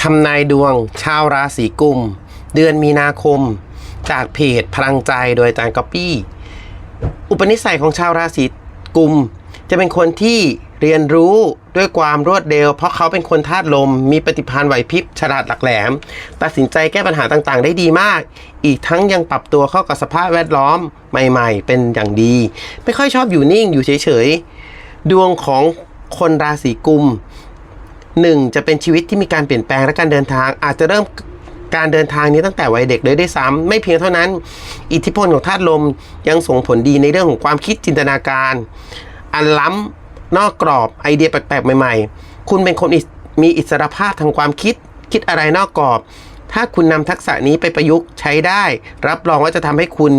ทำนายดวง ชาวราศีกุม เดือนมีนาคม จากเพจพลังใจโดยอาจารย์ก๊อปปี้ อุปนิสัยของชาวราศีกุม จะเป็นคนที่เรียนรู้ด้วยความรวดเร็ว เพราะเขาเป็นคนธาตุลม มีปฏิภาณไหวพริบฉลาดหลักแหลม ตัดสินใจแก้ปัญหาต่างๆ ได้ดีมาก อีกทั้งยังปรับตัวเข้ากับสภาพแวดล้อมใหม่ ๆ เป็นอย่างดี ไม่ค่อยชอบอยู่นิ่งอยู่เฉยๆดวงของคนราศีกุม หนึ่งจะเป็นชีวิตที่มีการเปลี่ยนแปลงและการเดินทาง อาจจะเริ่มการเดินทางนี้ตั้งแต่วัยเด็กเลยได้ซ้ำไม่เพียงเท่านั้น อิทธิพลของธาตุลมยังส่งผลดีในเรื่องของความคิดจินตนาการ อันล้ำนอกกรอบไอเดียแปลกๆใหม่ ๆ คุณเป็นคนมีอิสรภาพทางความคิด คิดอะไรนอกกรอบ ถ้าคุณนำทักษะนี้ไปประยุกต์ใช้ได้ รับรองว่าจะทำให้คุณ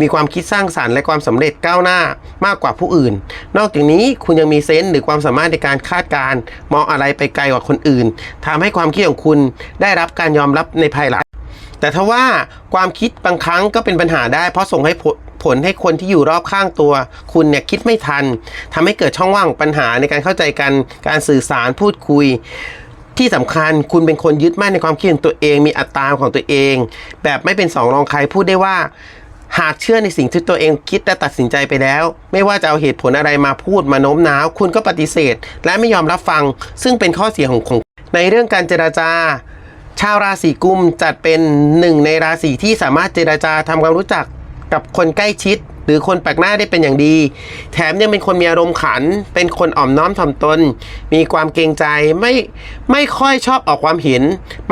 มีความคิดสร้างสารรค์และความสำเร็จก้าวหน้ามากกว่าผู้อื่น นอกจากนี้คุณยังมีเซนส์หรือความสามารถในการคาดการณ์มองอะไรไปไกลกว่าคนอื่นทำให้ความคิดของคุณได้รับการยอมรับในภายหลัง แต่ถ้าว่าความคิดบางครั้งก็เป็นปัญหาได้ เพราะส่งให้ผลผลให้คนที่อยู่รอบข้างตัว คุณเนี่ยคิดไม่ทันทำให้เกิดช่องว่างปัญหาในการเข้าใจกันการสื่อสารพูดคุย ที่สำคัญคุณเป็นคนยึดมั่นในความคิดของตัวเอง มีอัตราของตัวเอง แบบไม่เป็นสองรองใครพูดได้ว่า หากเชื่อในสิ่งที่ตัวเองคิดและตัดสินใจไปแล้ว ไม่ว่าจะเอาเหตุผลอะไรมาพูดมาโน้มน้าว คุณก็ปฏิเสธ และไม่ยอมรับฟัง ซึ่งเป็นข้อเสียของของ ในเรื่องการเจราจา ชาวราศีกุมจัดเป็นหนึ่งในราศีที่สามารถเจราจาทำความรู้จักกับคนใกล้ชิด หรือคนแปลกหน้าได้เป็นอย่างดี แถมยังเป็นคนมีอารมณ์ขัน เป็นคนอ่อมน้อมถ่อมตน มีความเกรงใจไม่ไม่ค่อยชอบออกความเห็น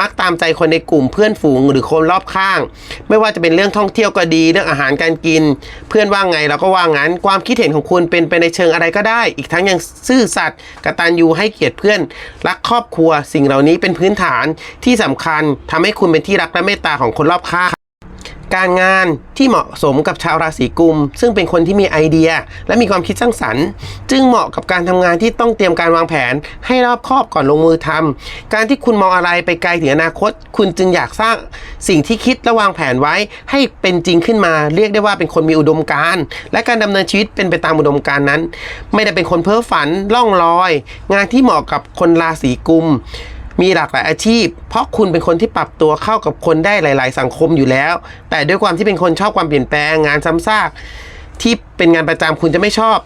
มักตามใจคนในกลุ่มเพื่อนฝูงหรือคนรอบข้าง ไม่ว่าจะเป็นเรื่องท่องเที่ยวก็ดีเรื่องอาหารการกิน เพื่อนว่าไงเราก็ว่างั้น ความคิดเห็นของคุณเป็นไปในเชิงอะไรก็ได้ อีกทั้งยังซื่อสัตย์กตัญญูให้เกียรติเพื่อน รักครอบครัว สิ่งเหล่านี้เป็นพื้นฐานที่สำคัญทำให้คุณเป็นที่รักและเมตตาของคนรอบข้าง การงานที่เหมาะสมกับชาวราศีกุม ซึ่งเป็นคนที่มีไอเดีย และมีความคิดสร้างสรรค์ จึงเหมาะกับการทำงานที่ต้องเตรียมการวางแผน ให้รอบคอบก่อนลงมือทำการที่คุณมองอะไรไปไกลถึงอนาคต คุณจึงอยากสร้างสิ่งที่คิดและวางแผนไว้ให้เป็นจริงขึ้นมา เรียกได้ว่าเป็นคนมีอุดมการณ์และการดำเนินชีวิตเป็นไปตามอุดมการณ์นั้น ไม่ได้เป็นคนเพ้อฝันล่องลอย งานที่เหมาะกับคนราศีกุม มีหลากหลายอาชีพ เพราะคุณเป็นคนที่ปรับตัวเข้ากับคนได้หลาย ๆ สังคมอยู่แล้ว แต่ด้วยความที่เป็นคนชอบความเปลี่ยนแปลงงานซ้ำซากที่เป็นงานประจำคุณจะไม่ชอบ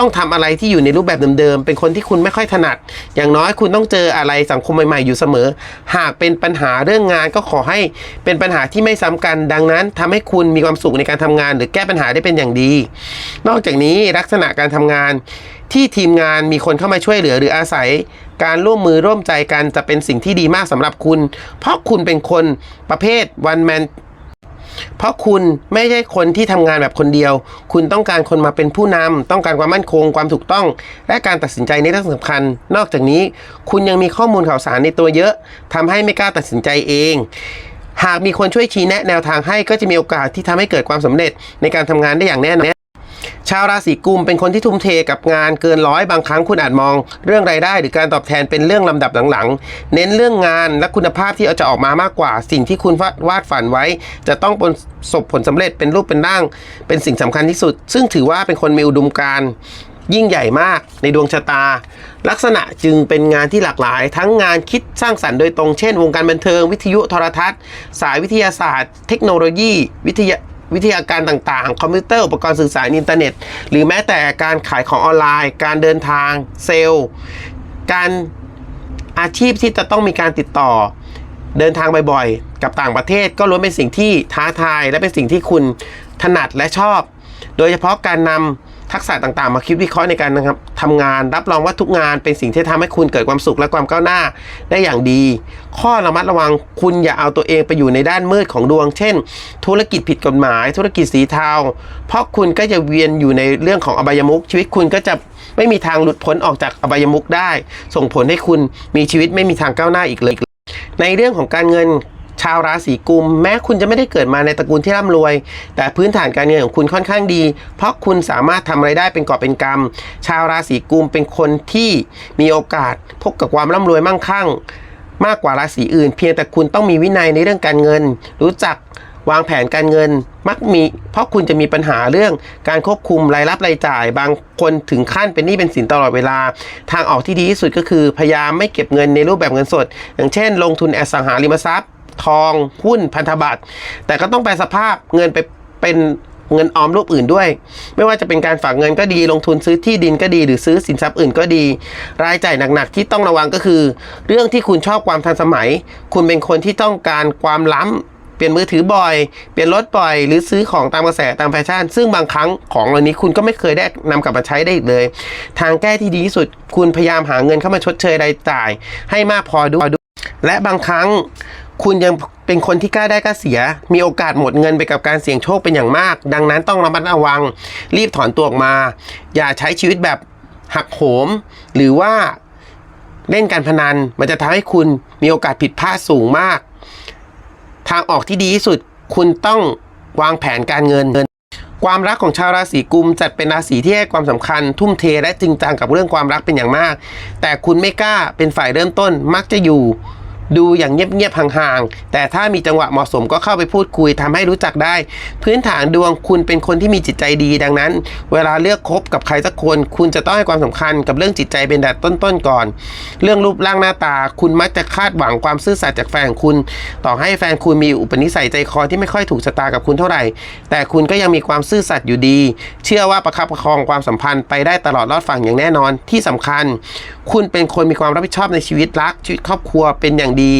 ต้องทำอะไรที่อยู่ในรูปแบบเดิมๆเป็นคนที่คุณไม่ค่อยถนัด อย่างน้อยคุณต้องเจออะไรสังคมใหม่ๆอยู่เสมอ หากเป็นปัญหาเรื่องงานก็ขอให้เป็นปัญหาที่ไม่ซ้ำกัน ดังนั้นทำให้คุณมีความสุขในการทำงาน หรือแก้ปัญหาได้เป็นอย่างดี นอกจากนี้ลักษณะการทำงาน ที่ทีมงานมีคนเข้ามาช่วยเหลือหรืออาศัย การร่วมมือร่วมใจกันจะเป็นสิ่งที่ดีมากสำหรับคุณ เพราะคุณเป็นคนประเภท one man เพราะคุณไม่ใช่คนที่ทำงานแบบคนเดียว คุณต้องการคนมาเป็นผู้นำต้องการความมั่นคง ความถูกต้อง และการตัดสินใจในเรื่องสำคัญ นอกจากนี้ คุณยังมีข้อมูลข่าวสารในตัวเยอะทำให้ไม่กล้าตัดสินใจเอง หากมีคนช่วยชี้แนะแนวทางให้ก็จะมีโอกาสที่ทำให้เกิดความสำเร็จในการทำงานได้อย่างแน่นอน ชาวราศีกุมเป็นคนที่ทุ่มเทกับงานเกินร้อยบางครั้งคุณอาจมอง เรื่องรายได้หรือการตอบแทนเป็นเรื่องลำดับหลังๆ เน้นเรื่องงานและคุณภาพที่เอาจะออกมามากกว่า สิ่งที่คุณวาดฝันไว้ จะต้องประสบผลสำเร็จเป็นรูปเป็นร่าง เป็นสิ่งสำคัญที่สุด ซึ่งถือว่าเป็นคนมีอุดมการณ์ยิ่งใหญ่มากในดวงชะตา ลักษณะจึงเป็นงานที่หลากหลาย ทั้งงานคิดสร้างสรรค์โดยตรงเช่น วงการบันเทิง วิทยุโทรทัศน์ สายวิทยาศาสตร์ เทคโนโลยี วิทยา วิทยาการต่างๆ คอมพิวเตอร์อุปกรณ์สื่อสารอินเทอร์เน็ต หรือแม้แต่การขายของออนไลน์ การเดินทางเซลล์ การอาชีพที่จะต้องมีการติดต่อ เดินทางบ่อยๆ กับต่างประเทศก็ล้วนเป็นสิ่งที่ท้าทายและเป็นสิ่งที่คุณถนัดและชอบ โดยเฉพาะการนำ ทักษะต่างๆ มาคิดวิเคราะห์ในการนะครับทำงานรับรองว่าทุกงานเป็นสิ่งที่ทำให้คุณเกิดความสุขและความก้าวหน้าได้อย่างดี ข้อระมัดระวังคุณอย่าเอาตัวเองไปอยู่ในด้านมืดของดวง เช่น ธุรกิจผิดกฎหมาย ธุรกิจสีเทา เพราะคุณก็จะเวียนอยู่ในเรื่องของอบายมุขชีวิตคุณก็จะไม่มีทางหลุดพ้นออกจากอบายมุขได้ ส่งผลให้คุณมีชีวิตไม่มีทางก้าวหน้าอีกเลยในเรื่องของการเงิน ชาวราศีกุม แม้คุณจะไม่ได้เกิดมาในตระกูลที่ร่ำรวย แต่พื้นฐานการเงินของคุณค่อนข้างดี เพราะคุณสามารถทำไรายได้เป็นกอบเป็นกำชาวราศีกุมเป็นคนที่มีโอกาสพบกับความร่ำรวยมั่งคั่ง มากกว่าราศีอื่น เพียงแต่คุณต้องมีวินัยในเรื่องการเงิน รู้จักวางแผนการเงินมักมีเพราะคุณจะมีปัญหาเรื่องการควบคุมรายรับรายจ่าย บางคนถึงขั้นเป็นหนี้เป็นสินตลอดเวลา ทางออกที่ดีที่สุดก็คือพยายามไม่เก็บเงินในรูปแบบเงินสด อย่างเช่น ลงทุนอสังหาริมทรัพย์ ทองหุ้นพันธบัตร แต่ก็ต้องแปลสภาพเงินไปเป็นเงินออมรูปอื่นด้วย ไม่ว่าจะเป็นการฝากเงินก็ดี ลงทุนซื้อที่ดินก็ดี หรือซื้อสินทรัพย์อื่นก็ดี รายจ่ายหนักๆที่ต้องระวังก็คือ เรื่องที่คุณชอบความทันสมัย คุณเป็นคนที่ต้องการความล้ำเปลี่ยนมือถือบ่อย เปลี่ยนรถบ่อย หรือซื้อของตามกระแสตามแฟชั่น ซึ่งบางครั้งของเหล่านี้คุณก็ไม่เคยได้นำกลับมาใช้ได้อีกเลย ทางแก้ที่ดีที่สุด คุณพยายามหาเงินเข้ามาชดเชยรายจ่าย ให้มากพอด้วยและบางครั้ง คุณยังเป็นคนที่กล้าได้กล้าเสีย มีโอกาสหมดเงินไปกับการเสี่ยงโชคเป็นอย่างมาก ดังนั้นต้องระมัดระวัง รีบถอนตัวออกมา อย่าใช้ชีวิตแบบหักโหม หรือว่าเล่นการพนัน มันจะทำให้คุณมีโอกาสผิดพลาดสูงมาก ทางออกที่ดีที่สุด คุณต้องวางแผนการเงิน ความรักของชาวราศีกุม จัดเป็นราศีที่ให้ความสำคัญ ทุ่มเทและจริงจังกับเรื่องความรักเป็นอย่างมาก แต่คุณไม่กล้าเป็นฝ่ายเริ่มต้นมักจะอยู่ ดูอย่างเงียบๆห่างๆ แต่ถ้ามีจังหวะเหมาะสมก็เข้าไปพูดคุยทำให้รู้จักได้ พื้นฐานดวงคุณเป็นคนที่มีจิตใจดีดังนั้น เวลาเลือกคบกับใครสักคน คุณจะต้องให้ความสำคัญกับเรื่องจิตใจเป็นอันดับต้นๆก่อน เรื่องรูปร่างหน้าตา คุณมักจะคาดหวังความซื่อสัตย์จากแฟนคุณ ต่อให้แฟนคุณมีอุปนิสัยใจคอที่ไม่ค่อยถูกชะตากับคุณเท่าไหร่ แต่คุณก็ยังมีความซื่อสัตย์อยู่ดี เชื่อว่าประคับประคองความสัมพันธ์ไปได้ตลอดรอดฝั่งอย่างแน่นอนที่สำคัญ คุณเป็นคนมีความรับผิดชอบในชีวิตรักชีวิตครอบครัวเป็นอย่างดี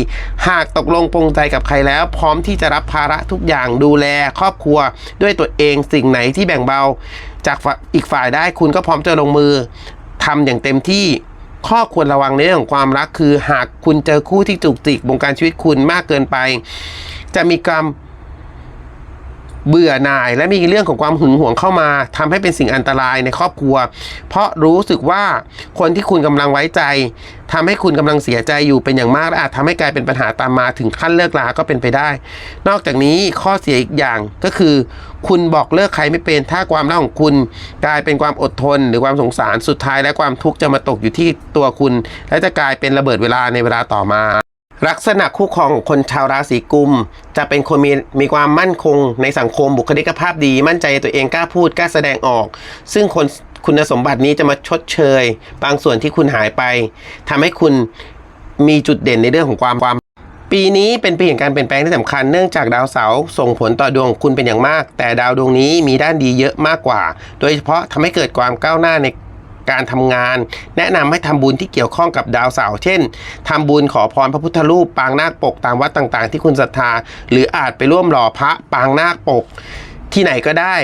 หากตกลงปรงใจกับใครแล้ว พร้อมที่จะรับภาระทุกอย่างดูแลครอบครัว ด้วยตัวเองสิ่งไหนที่แบ่งเบา จากฝ่ายอีกฝ่ายได้คุณก็พร้อมจะลงมือทำอย่างเต็มที่ข้อควรระวังในเรื่องของความรักคือ หากคุณเจอคู่ที่จุกจิกบงการชีวิตคุณมากเกินไป จะมีความ เบื่อหน่าย และมีเรื่องของความหึงหวงเข้ามาทำให้เป็นสิ่งอันตรายในครอบครัว เพราะรู้สึกว่าคนที่คุณกำลังไว้ใจทำให้คุณกำลังเสียใจอยู่เป็นอย่างมากและอาจทำให้กลายเป็นปัญหาตามมาถึงขั้นเลิกลาก็เป็นไปได้ นอกจากนี้ข้อเสียอีกอย่างก็คือ คุณบอกเลิกใครไม่เป็นถ้าความรักของคุณกลายเป็นความอดทน หรือความสงสารสุดท้าย และความทุกข์จะมาตกอยู่ที่ตัวคุณ และจะกลายเป็นระเบิดเวลาในเวลาต่อมา ลักษณะคู่ครองของคนชาวราศีกุม จะเป็นคนมีมีความมั่นคงในสังคมบุคลิกภาพดี มั่นใจตัวเองกล้าพูดกล้าแสดงออก ซึ่งคนคุณสมบัตินี้จะมาชดเชย บางส่วนที่คุณหายไปทำให้คุณมีจุดเด่นในเรื่องของความความ ปีนี้เป็นปีแห่งการเปลี่ยนแปลงที่สำคัญเนื่องจากดาวเสาร์ส่งผลต่อดวงของคุณเป็นอย่างมาก แต่ดาวดวงนี้มีด้านดีเยอะมากกว่า โดยเฉพาะทำให้เกิดความก้าวหน้าใน การทำงาน แนะนำให้ทำบุญที่เกี่ยวข้องกับดาวเสาร์เช่นทำบุญขอพรพระพุทธรูปปางนาคปกตามวัดต่างๆ ที่คุณศรัทธา หรืออาจไปร่วมหล่อพระปางนาคปก ที่ไหนก็ได้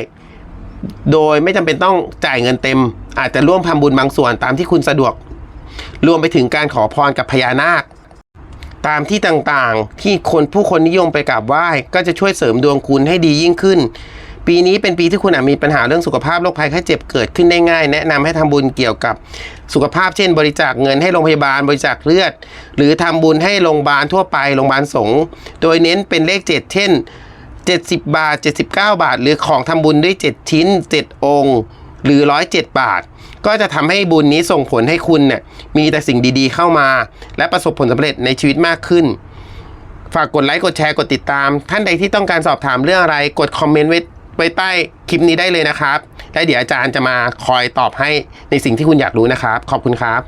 โดยไม่จำเป็นต้องจ่ายเงินเต็ม อาจจะร่วมทำบุญบางส่วนตามที่คุณสะดวก รวมไปถึงการขอพรกับพญานาคตามที่ต่างๆ ที่คนผู้คนนิยมไปกราบไหว้ ก็จะช่วยเสริมดวงคุณให้ดียิ่งขึ้น ปีนี้เป็นปีที่คุณอาจมีปัญหาเรื่องสุขภาพโรคภัยไข้เจ็บเกิดขึ้นได้ง่าย แนะนำให้ทำบุญเกี่ยวกับสุขภาพเช่น บริจาคเงินให้โรงพยาบาลบริจาคเลือด หรือทำบุญให้โรงพยาบาลทั่วไปโรงพยาบาลสงฆ์โดยเน้นเป็นเลข 7 เช่น 70 บาท 79 บาท หรือของทำบุญด้วย 7 ชิ้น 7 องค์ หรือ 107 บาท ก็จะทำให้บุญนี้ส่งผลให้คุณเนี่ยมีแต่สิ่งดีๆเข้ามา และประสบผลสำเร็จในชีวิตมากขึ้นฝากกดไลค์กดแชร์กดติดตาม ท่านใดที่ต้องการสอบถามเรื่องอะไร กดคอมเมนต์ไว้ ไว้ใต้คลิปนี้ได้เลยนะครับ และเดี๋ยวอาจารย์จะมาคอยตอบให้ในสิ่งที่คุณอยากรู้นะครับ ขอบคุณครับ